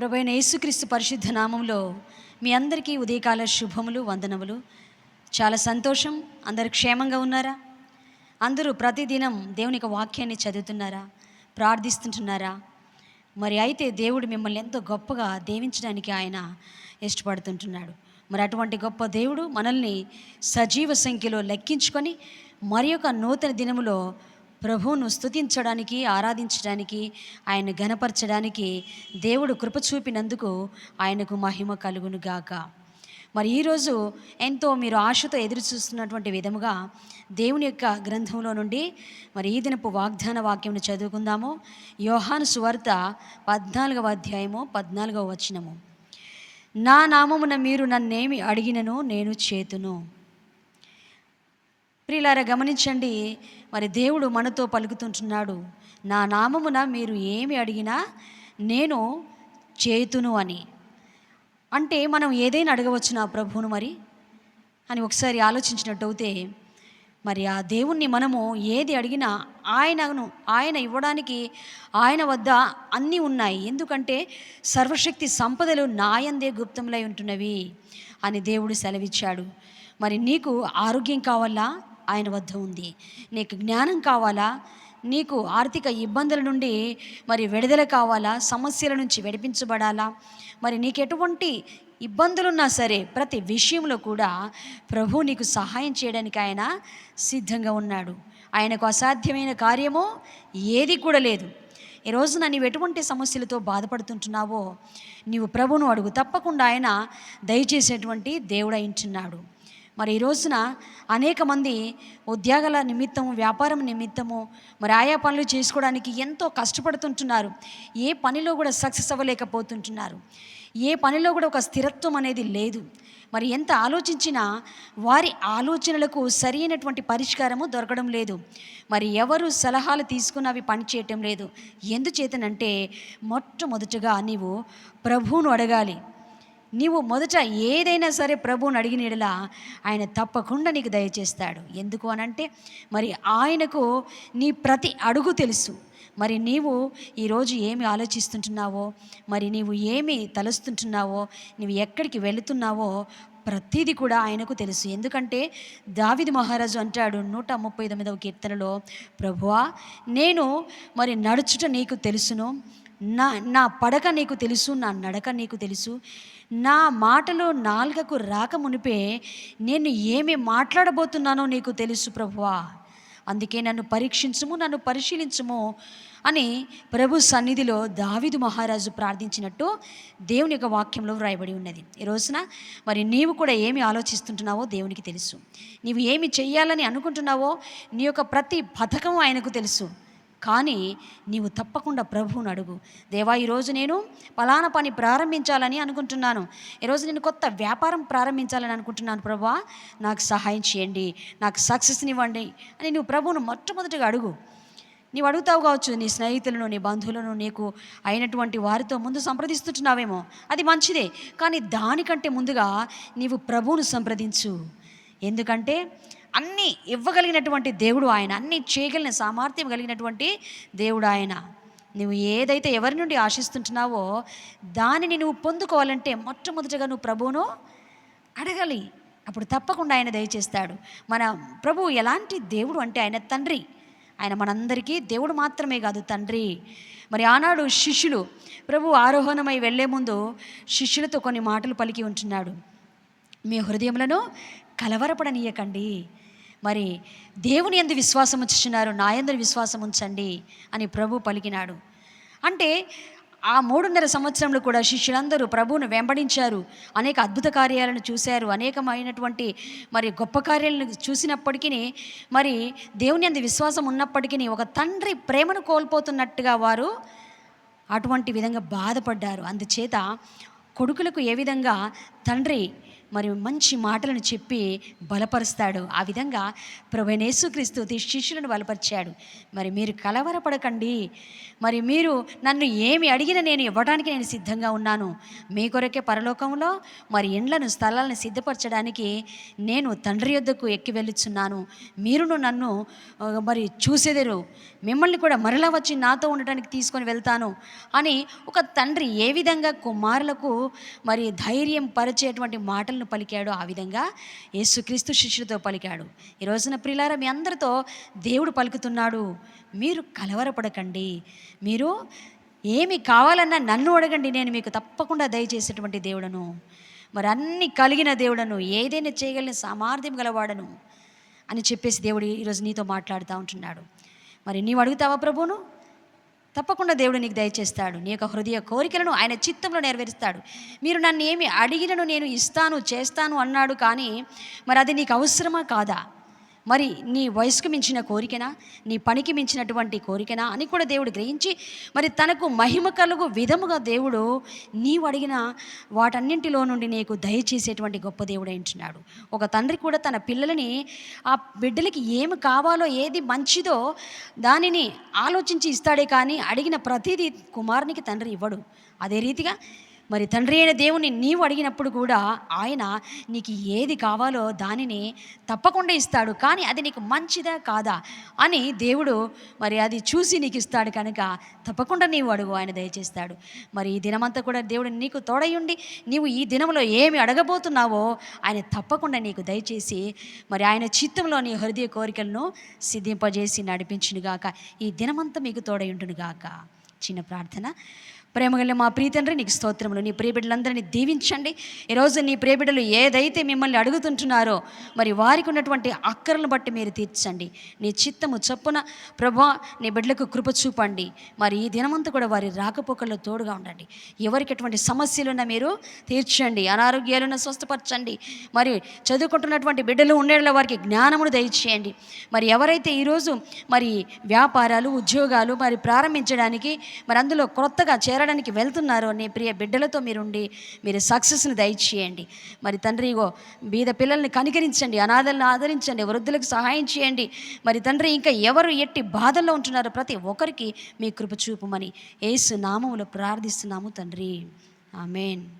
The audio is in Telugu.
ప్రభైన యేసుక్రీస్తు పరిశుద్ధ నామంలో మీ అందరికీ ఉదయకాల శుభములు వందనములు. చాలా సంతోషం. అందరు క్షేమంగా ఉన్నారా? అందరూ ప్రతిదినం దేవుని యొక్క వాక్యాన్ని చదువుతున్నారా? ప్రార్థిస్తుంటున్నారా? మరి అయితే దేవుడు మిమ్మల్ని ఎంతో గొప్పగా దేవించడానికి ఆయన ఇష్టపడుతుంటున్నాడు. మరి అటువంటి గొప్ప దేవుడు మనల్ని సజీవ సంఖ్యలో లెక్కించుకొని మరి యొక్క నూతన దినములో ప్రభువును స్తుతించడానికి ఆరాధించడానికి ఆయన గనపరచడానికి దేవుడు కృప చూపినందుకు ఆయనకు మహిమ కలుగును గాక మరి ఈరోజు ఎంతో మీరు ఆశతో ఎదురు చూస్తున్నటువంటి విధముగా దేవుని యొక్క గ్రంథంలో నుండి మరి ఈ దినపు వాగ్దాన వాక్యంను చదువుకుందాము. యోహాను సువార్త పద్నాలుగవ అధ్యాయము పద్నాలుగవ వచనము. నా నామమున మీరు నన్నేమి అడిగినను నేను చేతును. ప్రియులారా గమనించండి మరి దేవుడు మనతో పలుకుతుంటున్నాడు. నా నామమున మీరు ఏమి అడిగినా నేను చేతును అని. అంటే మనం ఏదైనా అడగవచ్చు నా ప్రభువును మరి? అని ఒకసారి ఆలోచించినట్టయితే మరి ఆ దేవుణ్ణి మనము ఏది అడిగినా ఆయనను ఆయన ఇవ్వడానికి ఆయన వద్ద అన్నీ ఉన్నాయి. ఎందుకంటే సర్వశక్తి సంపదలు నాయందే గుప్తములై ఉంటున్నవి అని దేవుడు సెలవిచ్చాడు. మరి నీకు ఆరోగ్యం కావాలా? ఆయన వద్ద ఉంది. నీకు జ్ఞానం కావాలా? నీకు ఆర్థిక ఇబ్బందుల నుండి మరి విడుదల కావాలా? సమస్యల నుంచి విడిపించబడాలా? మరి నీకు ఎటువంటి ఇబ్బందులున్నా సరే ప్రతి విషయంలో కూడా ప్రభు నీకు సహాయం చేయడానికి ఆయన సిద్ధంగా ఉన్నాడు. ఆయనకు అసాధ్యమైన కార్యము ఏది కూడా లేదు. ఈ రోజున నీవు ఎటువంటి సమస్యలతో బాధపడుతుంటున్నావో నీవు ప్రభును అడుగు తప్పకుండా ఆయన దయచేసేటువంటి దేవుడైంటున్నాడు మరి ఈ రోజున అనేక మంది ఉద్యోగాల నిమిత్తము వ్యాపారం నిమిత్తము మరి ఆయా పనులు చేసుకోవడానికి ఎంతో కష్టపడుతుంటున్నారు. ఏ పనిలో కూడా సక్సెస్ అవ్వలేకపోతుంటున్నారు. ఏ పనిలో కూడా ఒక స్థిరత్వం అనేది లేదు. మరి ఎంత ఆలోచించినా వారి ఆలోచనలకు సరైనటువంటి పరిష్కారము దొరకడం లేదు. మరి ఎవరు సలహాలు తీసుకుని అవి పనిచేయటం లేదు. ఎందుచేతనంటే మొట్టమొదటగా నీవు ప్రభువును అడగాలి. నీవు మొదట ఏదైనా సరే ప్రభువుని అడిగిన ఆయన తప్పకుండా నీకు దయచేస్తాడు. ఎందుకు అనంటే మరి ఆయనకు నీ ప్రతి అడుగు తెలుసు. మరి నీవు ఈరోజు ఏమి ఆలోచిస్తుంటున్నావో మరి నీవు ఏమి తలుస్తుంటున్నావో నీవు ఎక్కడికి వెళుతున్నావో ప్రతిదీ కూడా ఆయనకు తెలుసు. ఎందుకంటే దావిది మహారాజు అంటాడు నూట ముప్పై తొమ్మిదవ కీర్తనలో ప్రభువా నేను మరి నడుచుట నీకు తెలుసును. నా నా పడక నీకు తెలుసు నా నడక నీకు తెలుసు. నా మాటలు నాలుగకు రాక మునిపే నేను ఏమి మాట్లాడబోతున్నానో నీకు తెలుసు ప్రభువా. అందుకే నన్ను పరీక్షించుము నన్ను పరిశీలించుము అని ప్రభు సన్నిధిలో దావిదు మహారాజు ప్రార్థించినట్టు దేవుని యొక్క వాక్యంలో వ్రాయబడి ఉన్నది. ఈ రోజున మరి నీవు కూడా ఏమి ఆలోచిస్తుంటున్నావో దేవునికి తెలుసు. నీవు ఏమి చెయ్యాలని అనుకుంటున్నావో నీ యొక్క ప్రతి పథకం ఆయనకు తెలుసు. కానీ నీవు తప్పకుండా ప్రభువుని అడుగు. దేవా ఈరోజు నేను పలానా పని ప్రారంభించాలని అనుకుంటున్నాను. ఈరోజు నేను కొత్త వ్యాపారం ప్రారంభించాలని అనుకుంటున్నాను ప్రభా. నాకు సహాయం చేయండి. నాకు సక్సెస్నివ్వండి అని నువ్వు ప్రభువును మొట్టమొదటిగా అడుగు. నీవు అడుగుతావు కావచ్చు నీ స్నేహితులను నీ బంధువులను నీకు అయినటువంటి వారితో ముందు సంప్రదిస్తుంటున్నావేమో. అది మంచిదే. కానీ దానికంటే ముందుగా నీవు ప్రభువును సంప్రదించు. ఎందుకంటే అన్నీ ఇవ్వగలిగినటువంటి దేవుడు ఆయన అన్నీ చేయగలిగిన సామర్థ్యం కలిగినటువంటి దేవుడు ఆయన. నువ్వు ఏదైతే ఎవరి నుండి ఆశిస్తుంటున్నావో దానిని నువ్వు పొందుకోవాలంటే మొట్టమొదటిగా నువ్వు ప్రభువును అడగాలి. అప్పుడు తప్పకుండా ఆయన దయచేస్తాడు. మన ప్రభు ఎలాంటి దేవుడు అంటే ఆయన తండ్రి. ఆయన మనందరికీ దేవుడు మాత్రమే కాదు తండ్రి. మరి ఆనాడు శిష్యులు ప్రభు ఆరోహణమై వెళ్ళే ముందు శిష్యులతో కొన్ని మాటలు పలికి ఉంటున్నాడు. మీ హృదయములను కలవరపడనీయకండి. మరి దేవుని ఎందు విశ్వాసం ఉంచుతున్నారు నా ఎందు విశ్వాసం ఉంచండి అని ప్రభు పలికినాడు. అంటే ఆ మూడున్నర సంవత్సరంలో కూడా శిష్యులందరూ ప్రభువును వెంబడించారు అనేక అద్భుత కార్యాలను చూశారు అనేకమైనటువంటి మరి గొప్ప కార్యాలను చూసినప్పటికీ మరి దేవుని అందు విశ్వాసం ఉన్నప్పటికీ ఒక తండ్రి ప్రేమను కోల్పోతున్నట్టుగా వారు అటువంటి విధంగా బాధపడ్డారు. అందుచేత కొడుకులకు ఏ విధంగా తండ్రి మరి మంచి మాటలను చెప్పి బలపరుస్తాడు. ఆ విధంగా ప్రభునేసుక్రీస్తు శిష్యులను బలపరిచాడు. మరి మీరు కలవరపడకండి. మరి మీరు నన్ను ఏమి అడిగినా నేను ఇవ్వడానికి నేను సిద్ధంగా ఉన్నాను. మీ కొరకే పరలోకంలో మరి ఇండ్లను స్థలాలను సిద్ధపరచడానికి నేను తండ్రి యొద్దకు ఎక్కి వెళ్ళుచున్నాను. మీరును నన్ను మరి చూసేదరు. మిమ్మల్ని కూడా మరలా వచ్చి నాతో ఉండటానికి తీసుకొని వెళ్తాను అని ఒక తండ్రి ఏ విధంగా కుమారులకు మరి ధైర్యం పరిచేటువంటి మాటలు మాటలను పలికాడో ఆ విధంగా యేసుక్రీస్తు శిష్యులతో పలికాడు. ఈ రోజున ప్రిలార మీ అందరితో దేవుడు పలుకుతున్నాడు. మీరు కలవరపడకండి. మీరు ఏమి కావాలన్నా నన్ను అడగండి. నేను మీకు తప్పకుండా దయచేసేటువంటి దేవుడను. మరి అన్ని కలిగిన దేవుడను ఏదైనా చేయగలిగిన సామర్థ్యం గలవాడను అని చెప్పేసి దేవుడు ఈరోజు నీతో మాట్లాడుతూ ఉంటున్నాడు. మరి నీవు అడుగుతావా ప్రభును తప్పకుండా దేవుడు నీకు దయచేస్తాడు. నీ యొక్క హృదయ కోరికలను ఆయన చిత్తంలో నెరవేరుస్తాడు. మీరు నన్ను ఏమి అడిగినను నేను ఇస్తాను చేస్తాను అన్నాడు కానీ మరి అది నీకు అవసరమా కాదా? మరి నీ వయసుకు మించిన కోరికనా? నీ పనికి మించినటువంటి కోరికనా? అని కూడా దేవుడు గ్రహించి మరి తనకు మహిమ కలుగు విధముగా దేవుడు నీవు అడిగిన వాటన్నింటిలో నుండి నీకు దయచేసేటువంటి గొప్ప దేవుడు అంటున్నాడు ఒక తండ్రి కూడా తన పిల్లలని ఆ బిడ్డలకి ఏమి కావాలో ఏది మంచిదో దానిని ఆలోచించి ఇస్తాడే కానీ అడిగిన ప్రతిదీ కుమారునికి తండ్రి ఇవ్వడు. అదే రీతిగా మరి తండ్రి అయిన దేవుని నీవు అడిగినప్పుడు కూడా ఆయన నీకు ఏది కావాలో దానిని తప్పకుండా ఇస్తాడు కానీ అది నీకు మంచిదా కాదా అని దేవుడు మరి అది చూసి నీకు ఇస్తాడు కనుక తప్పకుండా నీవు అడుగు ఆయన దయచేస్తాడు. మరి ఈ దినమంతా కూడా దేవుడు నీకు తోడయుండి నీవు ఈ దినంలో ఏమి అడగబోతున్నావో ఆయన తప్పకుండా నీకు దయచేసి మరి ఆయన చిత్తంలో నీ హృదయ కోరికలను సిద్ధింపజేసి నడిపించునుగాక. ఈ దినమంతా మీకు తోడయుండునుగాక చిన్న ప్రార్థన. ప్రేమగల మా ప్రీతండ్రి నీకు స్తోత్రములు. నీ ప్రియబిడ్డలందరినీ దీవించండి. ఈరోజు నీ ప్రియబిడ్డలు ఏదైతే మిమ్మల్ని అడుగుతుంటున్నారో మరి వారికి ఉన్నటువంటి అక్కరలను బట్టి మీరు తీర్చండి. నీ చిత్తము చొప్పున ప్రభా నీ బిడ్డలకు కృప చూపండి. మరి ఈ దినమంతా కూడా వారి రాకపోకల్లో తోడుగా ఉండండి. ఎవరికి ఎటువంటి సమస్యలున్నా మీరు తీర్చండి. అనారోగ్యాలను స్వస్థపరచండి. మరి చదువుకుంటున్నటువంటి బిడ్డలు ఉండేలా వారికి జ్ఞానమును దయచేయండి. మరి ఎవరైతే ఈరోజు మరి వ్యాపారాలు ఉద్యోగాలు మరి ప్రారంభించడానికి మరి అందులో కొత్తగా చేరడానికి వెళ్తున్నారో నీ ప్రియ బిడ్డలతో మీరుండి మీరు సక్సెస్ని దయచేయండి. మరి తండ్రి ఇగో బీద పిల్లల్ని కనికరించండి అనాథలను ఆదరించండి వృద్ధులకు సహాయం చేయండి. మరి తండ్రి ఇంకా ఎవరు ఎట్టి బాధల్లో ఉంటున్నారో ప్రతి ఒక్కరికి మీ కృప చూపమని ఏసు నామములో ప్రార్థిస్తున్నాము తండ్రి. ఆమెన్.